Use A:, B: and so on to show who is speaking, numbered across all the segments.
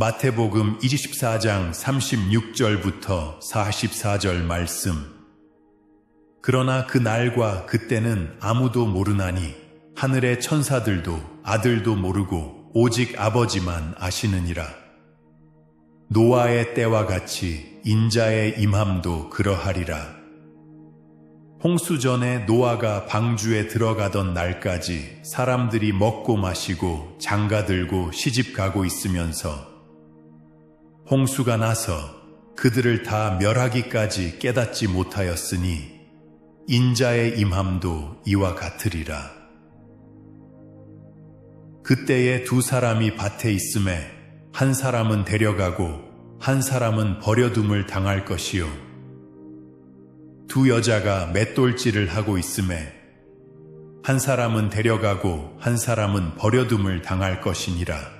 A: 마태복음 24장 36절부터 44절 말씀. 그러나 그 날과 그때는 아무도 모르나니 하늘의 천사들도 아들도 모르고 오직 아버지만 아시느니라. 노아의 때와 같이 인자의 임함도 그러하리라. 홍수 전에 노아가 방주에 들어가던 날까지 사람들이 먹고 마시고 장가 들고 시집 가고 있으면서 홍수가 나서 그들을 다 멸하기까지 깨닫지 못하였으니 인자의 임함도 이와 같으리라. 그때에 두 사람이 밭에 있음에 한 사람은 데려가고 한 사람은 버려둠을 당할 것이요. 두 여자가 맷돌질을 하고 있음에 한 사람은 데려가고 한 사람은 버려둠을 당할 것이니라.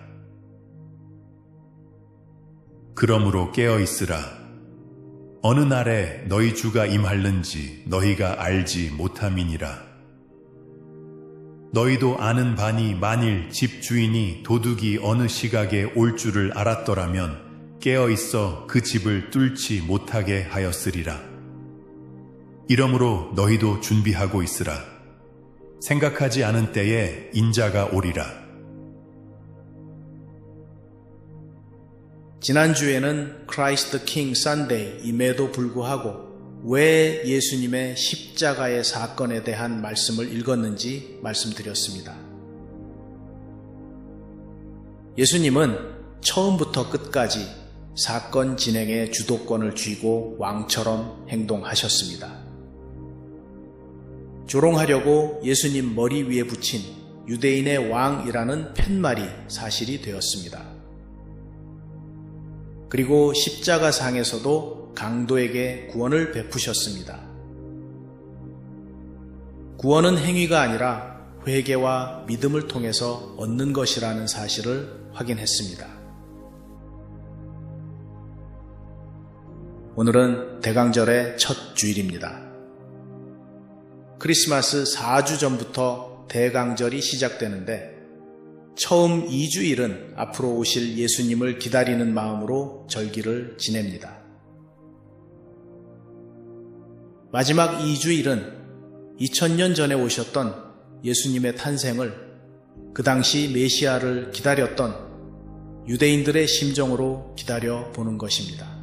A: 그러므로 깨어 있으라. 어느 날에 너희 주가 임할는지 너희가 알지 못함이니라. 너희도 아는 바니 만일 집 주인이 도둑이 어느 시각에 올 줄을 알았더라면 깨어 있어 그 집을 뚫지 못하게 하였으리라. 이러므로 너희도 준비하고 있으라. 생각하지 않은 때에 인자가 오리라.
B: 지난주에는 크라이스트 킹 산데이임에도 불구하고 왜 예수님의 십자가의 사건에 대한 말씀을 읽었는지 말씀드렸습니다. 예수님은 처음부터 끝까지 사건 진행의 주도권을 쥐고 왕처럼 행동하셨습니다. 조롱하려고 예수님 머리 위에 붙인 유대인의 왕이라는 팻말이 사실이 되었습니다. 그리고 십자가 상에서도 강도에게 구원을 베푸셨습니다. 구원은 행위가 아니라 회개와 믿음을 통해서 얻는 것이라는 사실을 확인했습니다. 오늘은 대강절의 첫 주일입니다. 크리스마스 4주 전부터 대강절이 시작되는데 처음 2주일은 앞으로 오실 예수님을 기다리는 마음으로 절기를 지냅니다. 마지막 2주일은 2000년 전에 오셨던 예수님의 탄생을 그 당시 메시아를 기다렸던 유대인들의 심정으로 기다려 보는 것입니다.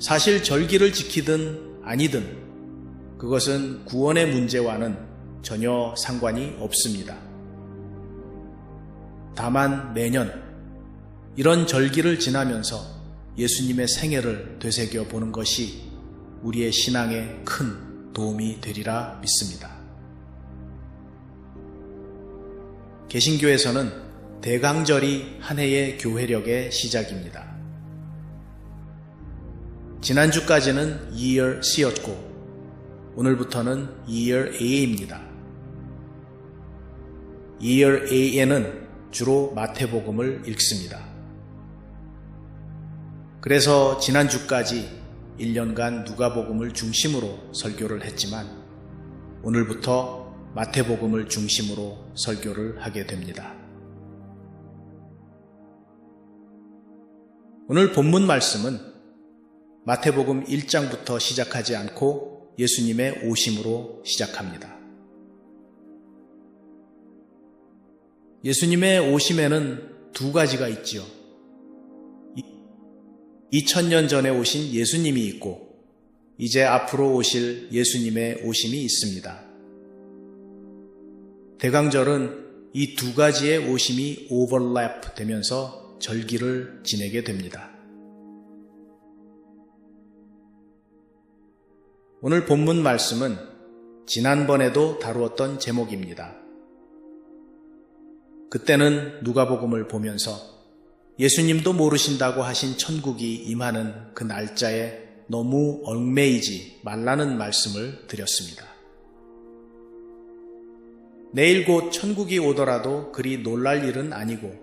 B: 사실 절기를 지키든 아니든 그것은 구원의 문제와는 전혀 상관이 없습니다. 다만 매년 이런 절기를 지나면서 예수님의 생애를 되새겨 보는 것이 우리의 신앙에 큰 도움이 되리라 믿습니다. 개신교에서는 대강절이 한 해의 교회력의 시작입니다. 지난주까지는 Year C였고 오늘부터는 Year A입니다. Year A에는 주로 마태복음을 읽습니다. 그래서 지난주까지 1년간 누가복음을 중심으로 설교를 했지만 오늘부터 마태복음을 중심으로 설교를 하게 됩니다. 오늘 본문 말씀은 마태복음 1장부터 시작하지 않고 예수님의 오심으로 시작합니다. 예수님의 오심에는 두 가지가 있지요. 2000년 전에 오신 예수님이 있고 이제 앞으로 오실 예수님의 오심이 있습니다. 대강절은 이 두 가지의 오심이 오버랩 되면서 절기를 지내게 됩니다. 오늘 본문 말씀은 지난번에도 다루었던 제목입니다. 그때는 누가복음을 보면서 예수님도 모르신다고 하신 천국이 임하는 그 날짜에 너무 얽매이지 말라는 말씀을 드렸습니다. 내일 곧 천국이 오더라도 그리 놀랄 일은 아니고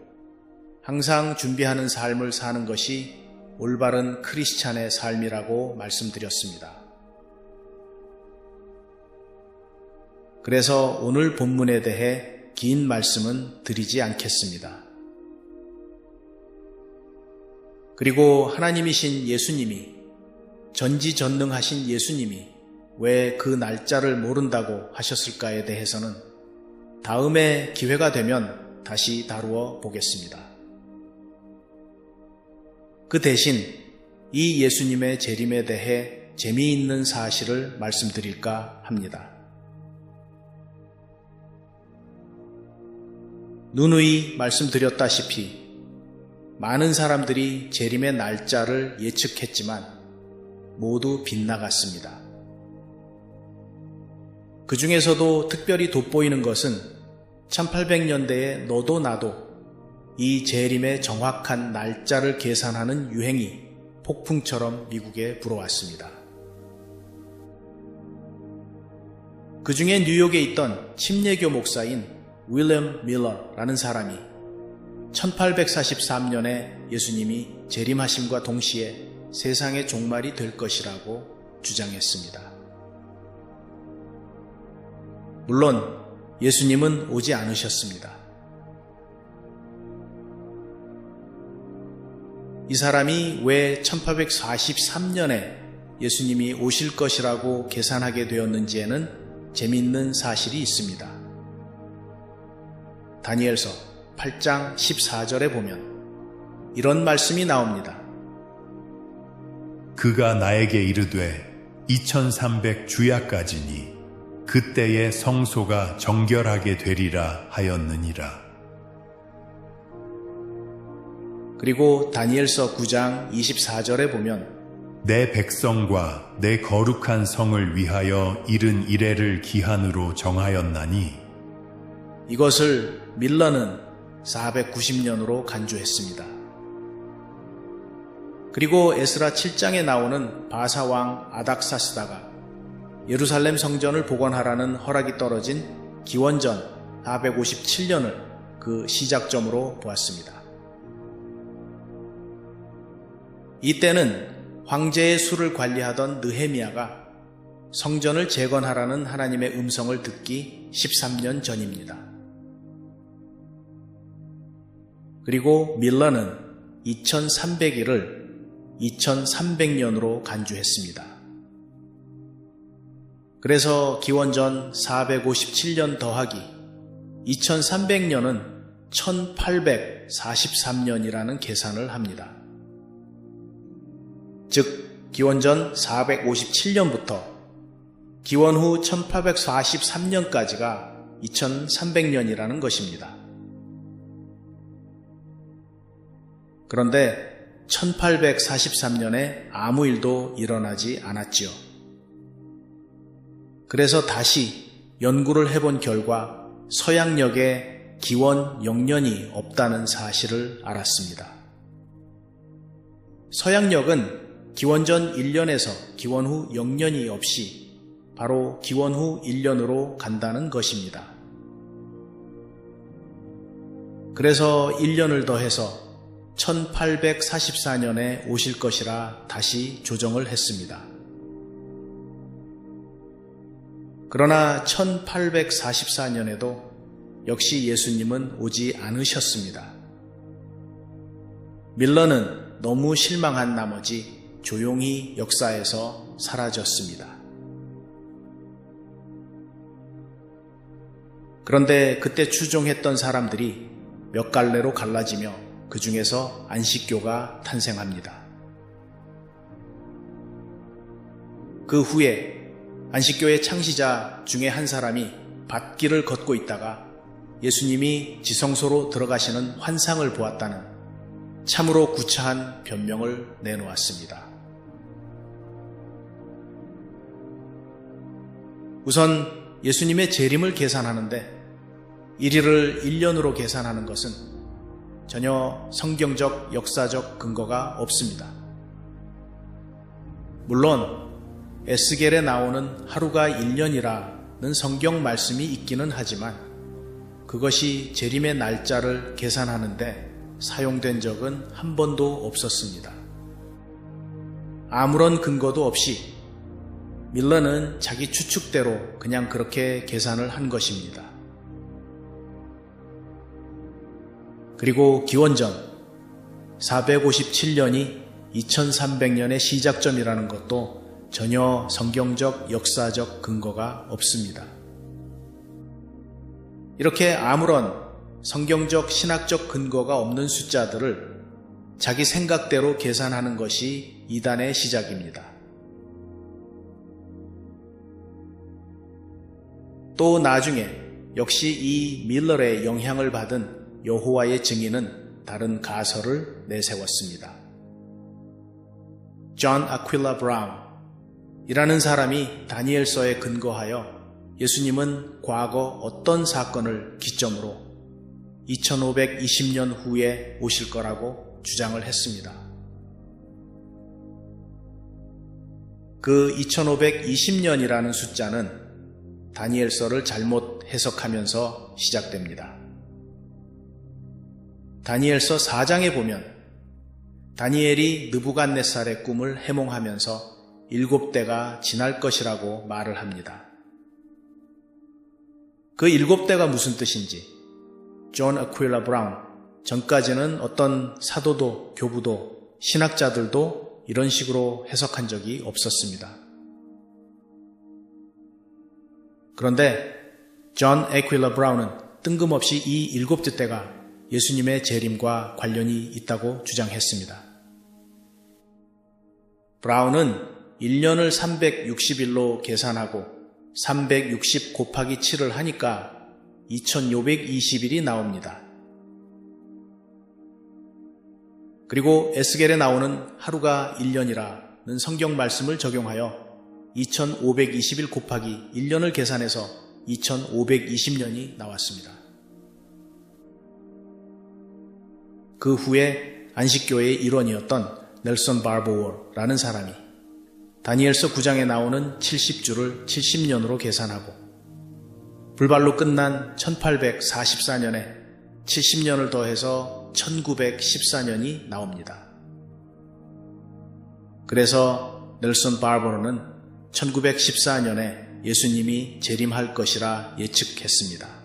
B: 항상 준비하는 삶을 사는 것이 올바른 크리스찬의 삶이라고 말씀드렸습니다. 그래서 오늘 본문에 대해 긴 말씀은 드리지 않겠습니다. 그리고 하나님이신 예수님이 전지전능하신 예수님이 왜 그 날짜를 모른다고 하셨을까에 대해서는 다음에 기회가 되면 다시 다루어 보겠습니다. 그 대신 이 예수님의 재림에 대해 재미있는 사실을 말씀드릴까 합니다. 누누이 말씀드렸다시피 많은 사람들이 재림의 날짜를 예측했지만 모두 빗나갔습니다. 그 중에서도 특별히 돋보이는 것은 1800년대에 너도 나도 이 재림의 정확한 날짜를 계산하는 유행이 폭풍처럼 미국에 불어왔습니다. 그 중에 뉴욕에 있던 침례교 목사인 윌리엄 밀러라는 사람이 1843년에 예수님이 재림하심과 동시에 세상의 종말이 될 것이라고 주장했습니다. 물론 예수님은 오지 않으셨습니다. 이 사람이 왜 1843년에 예수님이 오실 것이라고 계산하게 되었는지에는 재미있는 사실이 있습니다. 다니엘서 8장 14절에 보면 이런 말씀이 나옵니다.
A: 그가 나에게 이르되 2300 주야까지니 그때에 성소가 정결하게 되리라 하였느니라.
B: 그리고 다니엘서 9장 24절에 보면
A: 내 백성과 내 거룩한 성을 위하여 이른 이래를 기한으로 정하였나니
B: 이것을 밀러는 490년으로 간주했습니다. 그리고 에스라 7장에 나오는 바사왕 아닥사스다가 예루살렘 성전을 복원하라는 허락이 떨어진 기원전 457년을 그 시작점으로 보았습니다. 이때는 황제의 수를 관리하던 느헤미야가 성전을 재건하라는 하나님의 음성을 듣기 13년 전입니다. 그리고 밀러는 2300일을 2300년으로 간주했습니다. 그래서 기원전 457년 더하기 2300년은 1843년이라는 계산을 합니다. 즉, 기원전 457년부터 기원 후 1843년까지가 2300년이라는 것입니다. 그런데 1843년에 아무 일도 일어나지 않았지요. 그래서 다시 연구를 해본 결과 서양역에 기원 0년이 없다는 사실을 알았습니다. 서양역은 기원전 1년에서 기원 후 0년이 없이 바로 기원 후 1년으로 간다는 것입니다. 그래서 1년을 더해서 1844년에 오실 것이라 다시 조정을 했습니다. 그러나 1844년에도 역시 예수님은 오지 않으셨습니다. 밀러는 너무 실망한 나머지 조용히 역사에서 사라졌습니다. 그런데 그때 추종했던 사람들이 몇 갈래로 갈라지며 그 중에서 안식교가 탄생합니다. 그 후에 안식교의 창시자 중에 한 사람이 밭길을 걷고 있다가 예수님이 지성소로 들어가시는 환상을 보았다는 참으로 구차한 변명을 내놓았습니다. 우선 예수님의 재림을 계산하는데 1일을 1년으로 계산하는 것은 전혀 성경적, 역사적 근거가 없습니다. 물론 에스겔에 나오는 하루가 1년이라는 성경 말씀이 있기는 하지만 그것이 재림의 날짜를 계산하는데 사용된 적은 한 번도 없었습니다. 아무런 근거도 없이 밀러는 자기 추측대로 그냥 그렇게 계산을 한 것입니다. 그리고 기원전 457년이 2300년의 시작점이라는 것도 전혀 성경적 역사적 근거가 없습니다. 이렇게 아무런 성경적 신학적 근거가 없는 숫자들을 자기 생각대로 계산하는 것이 이단의 시작입니다. 또 나중에 역시 이 밀러의 영향을 받은 여호와의 증인은 다른 가설을 내세웠습니다. 존 아퀴라 브라운 이라는 사람이 다니엘서에 근거하여 예수님은 과거 어떤 사건을 기점으로 2520년 후에 오실 거라고 주장을 했습니다. 그 2520년이라는 숫자는 다니엘서를 잘못 해석하면서 시작됩니다. 다니엘서 4장에 보면 다니엘이 느부갓네살의 꿈을 해몽하면서 일곱 대가 지날 것이라고 말을 합니다. 그 일곱 대가 무슨 뜻인지 존 아퀴라 브라운 전까지는 어떤 사도도 교부도 신학자들도 이런 식으로 해석한 적이 없었습니다. 그런데 존 에퀴라 브라운은 뜬금없이 이 일곱째 때가 예수님의 재림과 관련이 있다고 주장했습니다. 브라운은 1년을 360일로 계산하고 360 곱하기 7을 하니까 2620일이 나옵니다. 그리고 에스겔에 나오는 하루가 1년이라는 성경 말씀을 적용하여 2520일 곱하기 1년을 계산해서 2520년이 나왔습니다. 그 후에 안식교의 일원이었던 넬선 바보워라는 사람이 다니엘서 9장에 나오는 70주를 70년으로 계산하고 불발로 끝난 1844년에 70년을 더해서 1914년이 나옵니다. 그래서 넬슨 바버로는 1914년에 예수님이 재림할 것이라 예측했습니다.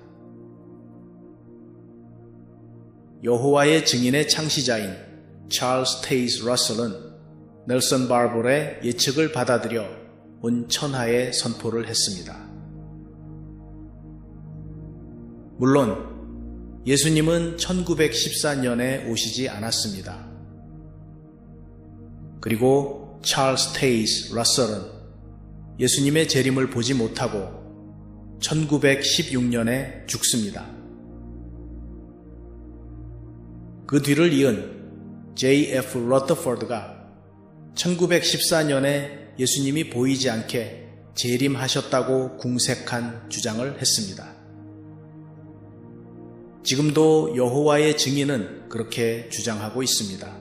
B: 여호와의 증인의 창시자인 찰스 테이스 러셀은 넬슨 바버의 예측을 받아들여 온 천하에 선포를 했습니다. 물론 예수님은 1914년에 오시지 않았습니다. 그리고 찰스 테이스 러셀은 예수님의 재림을 보지 못하고 1916년에 죽습니다. 그 뒤를 이은 J.F. 러터포드가 1914년에 예수님이 보이지 않게 재림하셨다고 궁색한 주장을 했습니다. 지금도 여호와의 증인은 그렇게 주장하고 있습니다.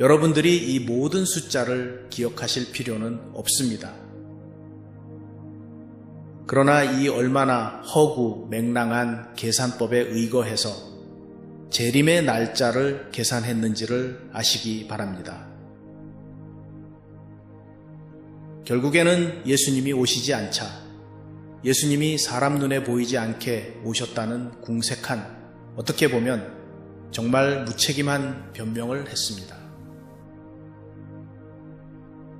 B: 여러분들이 이 모든 숫자를 기억하실 필요는 없습니다. 그러나 이 얼마나 허구 맹랑한 계산법에 의거해서 재림의 날짜를 계산했는지를 아시기 바랍니다. 결국에는 예수님이 오시지 않자 예수님이 사람 눈에 보이지 않게 오셨다는 궁색한 어떻게 보면 정말 무책임한 변명을 했습니다.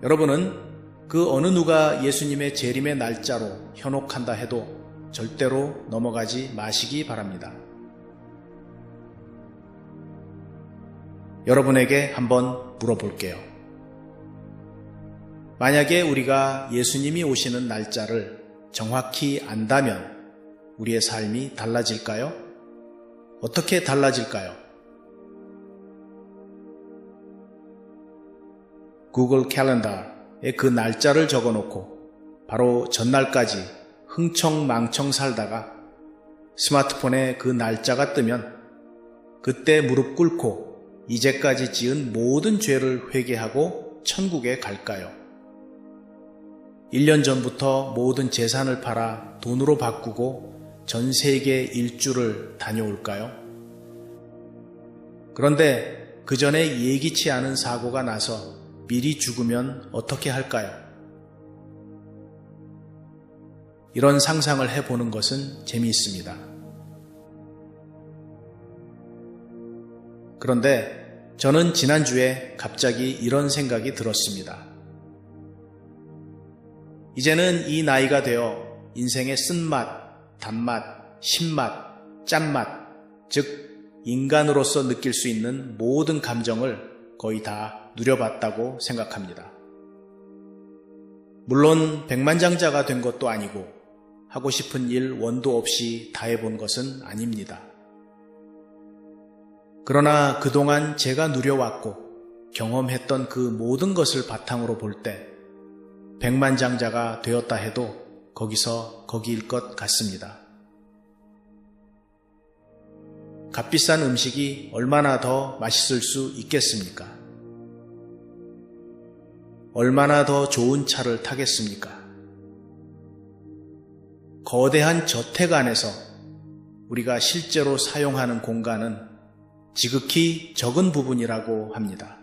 B: 여러분은 그 어느 누가 예수님의 재림의 날짜로 현혹한다 해도 절대로 넘어가지 마시기 바랍니다. 여러분에게 한번 물어볼게요. 만약에 우리가 예수님이 오시는 날짜를 정확히 안다면 우리의 삶이 달라질까요? 어떻게 달라질까요? 구글 캘린더에 그 날짜를 적어 놓고 바로 전날까지 흥청망청 살다가 스마트폰에 그 날짜가 뜨면 그때 무릎 꿇고 이제까지 지은 모든 죄를 회개하고 천국에 갈까요? 1년 전부터 모든 재산을 팔아 돈으로 바꾸고 전 세계 일주를 다녀올까요? 그런데 그 전에 예기치 않은 사고가 나서 미리 죽으면 어떻게 할까요? 이런 상상을 해보는 것은 재미있습니다. 그런데 저는 지난주에 갑자기 이런 생각이 들었습니다. 이제는 이 나이가 되어 인생의 쓴맛, 단맛, 신맛, 짠맛, 즉 인간으로서 느낄 수 있는 모든 감정을 거의 다 누려봤다고 생각합니다. 물론 백만장자가 된 것도 아니고 하고 싶은 일 원도 없이 다 해본 것은 아닙니다. 그러나 그동안 제가 누려왔고 경험했던 그 모든 것을 바탕으로 볼 때 백만장자가 되었다 해도 거기서 거기일 것 같습니다. 값비싼 음식이 얼마나 더 맛있을 수 있겠습니까? 얼마나 더 좋은 차를 타겠습니까? 거대한 저택 안에서 우리가 실제로 사용하는 공간은 지극히 적은 부분이라고 합니다.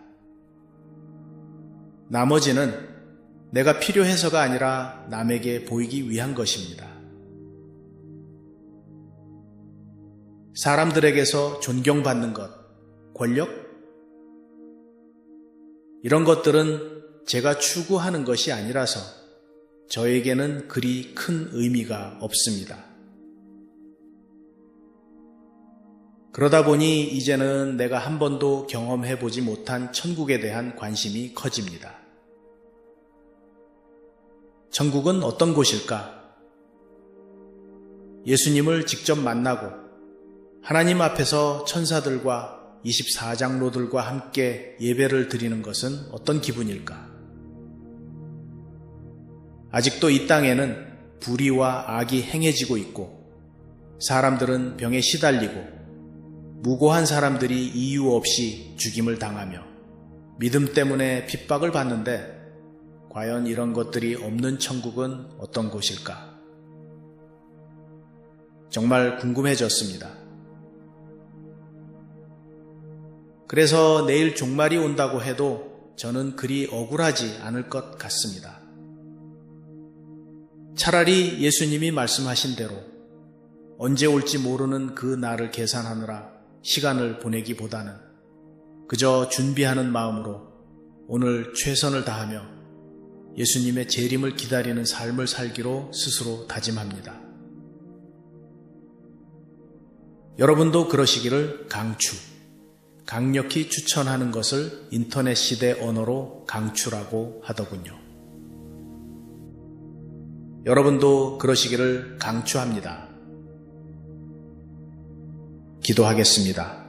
B: 나머지는 내가 필요해서가 아니라 남에게 보이기 위한 것입니다. 사람들에게서 존경받는 것, 권력? 이런 것들은 제가 추구하는 것이 아니라서 저에게는 그리 큰 의미가 없습니다. 그러다 보니 이제는 내가 한 번도 경험해 보지 못한 천국에 대한 관심이 커집니다. 천국은 어떤 곳일까? 예수님을 직접 만나고 하나님 앞에서 천사들과 24장로들과 함께 예배를 드리는 것은 어떤 기분일까? 아직도 이 땅에는 불의와 악이 행해지고 있고 사람들은 병에 시달리고 무고한 사람들이 이유 없이 죽임을 당하며 믿음 때문에 핍박을 받는데 과연 이런 것들이 없는 천국은 어떤 곳일까? 정말 궁금해졌습니다. 그래서 내일 종말이 온다고 해도 저는 그리 억울하지 않을 것 같습니다. 차라리 예수님이 말씀하신 대로 언제 올지 모르는 그 날을 계산하느라 시간을 보내기보다는 그저 준비하는 마음으로 오늘 최선을 다하며 예수님의 재림을 기다리는 삶을 살기로 스스로 다짐합니다. 여러분도 그러시기를 강추, 강력히 추천하는 것을 인터넷 시대 언어로 강추라고 하더군요. 여러분도 그러시기를 강추합니다. 기도하겠습니다.